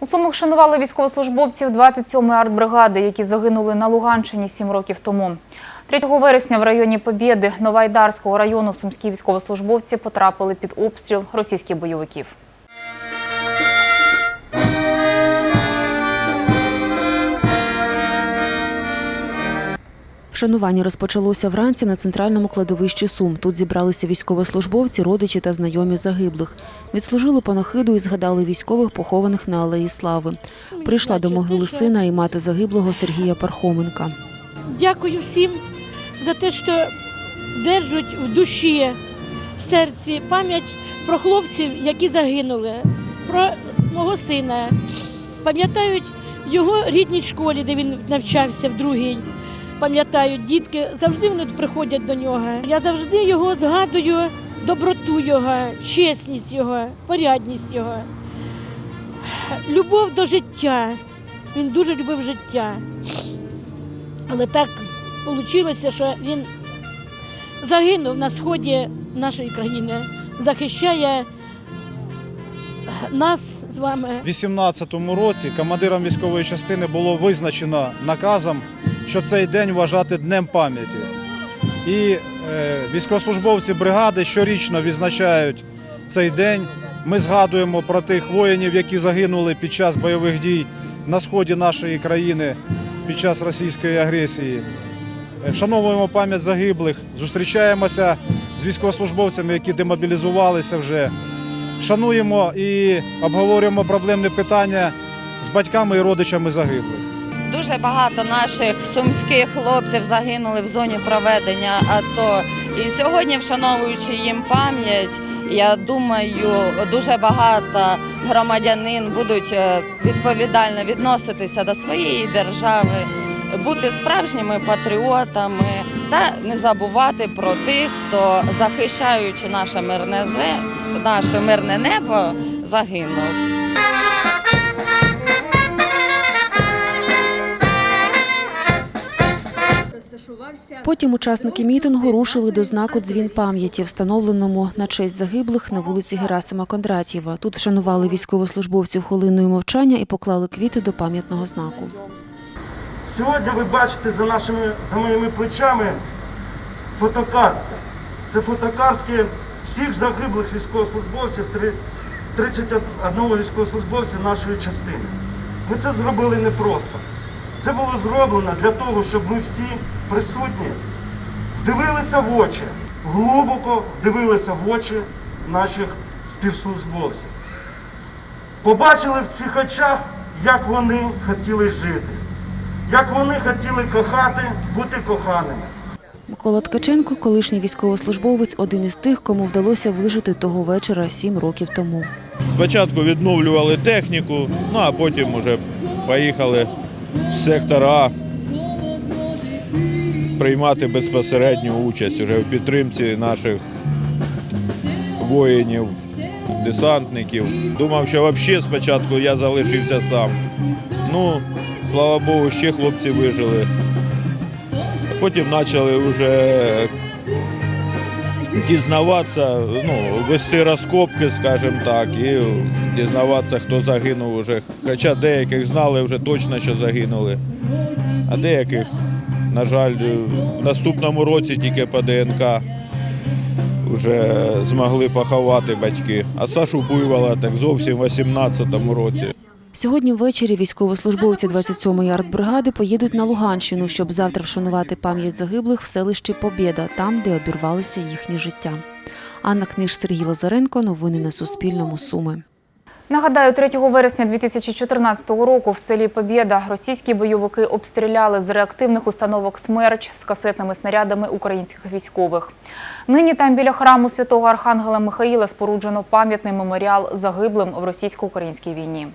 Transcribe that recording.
У Сумах шанували військовослужбовців 27-ї артбригади, які загинули на Луганщині сім років тому. 3 вересня в районі Побєди Новайдарського району сумські військовослужбовці потрапили під обстріл російських бойовиків. Вшанування розпочалося вранці на центральному кладовищі Сум. Тут зібралися військовослужбовці, родичі та знайомі загиблих. Відслужили панахиду і згадали військових, похованих на Алеї Слави. Прийшла до могили сина і мати загиблого Сергія Пархоменка. Дякую всім за те, що держать в душі, в серці пам'ять про хлопців, які загинули, про мого сина. Пам'ятають його рідній школі, де він навчався в другій. Пам'ятають дітки, завжди вони приходять до нього. Я завжди його згадую, доброту його, чесність його, порядність його, любов до життя. Він дуже любив життя. Але так вийшло, що він загинув на сході нашої країни, захищає нас з вами. У 18-му році командиром військової частини було визначено наказом, що цей день вважати днем пам'яті. І е, військовослужбовці бригади щорічно відзначають цей день. Ми згадуємо про тих воїнів, які загинули під час бойових дій на сході нашої країни під час російської агресії. Е, Вшановуємо пам'ять загиблих, зустрічаємося з військовослужбовцями, які демобілізувалися вже. Шануємо і обговорюємо проблемні питання з батьками і родичами загиблих. Дуже багато наших сумських хлопців загинули в зоні проведення АТО. І сьогодні, вшановуючи їм пам'ять, я думаю, дуже багато громадянин будуть е, відповідально відноситися до своєї держави, бути справжніми патріотами та не забувати про тих, хто захищаючи наше мирне зе- наше мирне небо, загинув. Потім учасники мітингу рушили до знаку дзвін пам'яті, встановленому на честь загиблих на вулиці Герасима Кондратєва. Тут вшанували військовослужбовців хвилиною мовчання і поклали квіти до пам'ятного знаку. Сьогодні ви бачите за нашими за моїми плечами фотокартки. Це фотокартки всіх загиблих військовослужбовців, 31 військовослужбовця нашої частини. Ми це зробили непросто. Це було зроблено для того, щоб ми всі присутні вдивилися в очі, глибоко вдивилися в очі наших співслужбовців. Побачили в цих очах, як вони хотіли жити, як вони хотіли кохати, бути коханими. Микола Ткаченко, колишній військовослужбовець, один із тих, кому вдалося вижити того вечора сім років тому. Спочатку відновлювали техніку, ну а потім вже поїхали в сектор А приймати безпосередню участь уже в підтримці наших воїнів, десантників. Думав, що взагалі спочатку я залишився сам. Ну, слава Богу, ще хлопці вижили. Потім почали вже дізнаватися, ну, вести розкопки, скажімо так, і дізнаватися, хто загинув уже. Хоча деяких знали вже точно, що загинули, а деяких, на жаль, в наступному році тільки по ДНК вже змогли поховати батьки. А Сашу Буйвола так зовсім в 18-му році. Сьогодні ввечері військовослужбовці 27-ї артбригади поїдуть на Луганщину, щоб завтра вшанувати пам'ять загиблих в селищі Побєда, там, де обірвалися їхні життя. Анна Книж, Сергій Лазаренко. Новини на Суспільному. Суми. Нагадаю, 3 вересня 2014 року в селі Побєда російські бойовики обстріляли з реактивних установок «Смерч» з касетними снарядами українських військових. Нині там біля храму святого Архангела Михаїла споруджено пам'ятний меморіал загиблим в російсько-українській війні.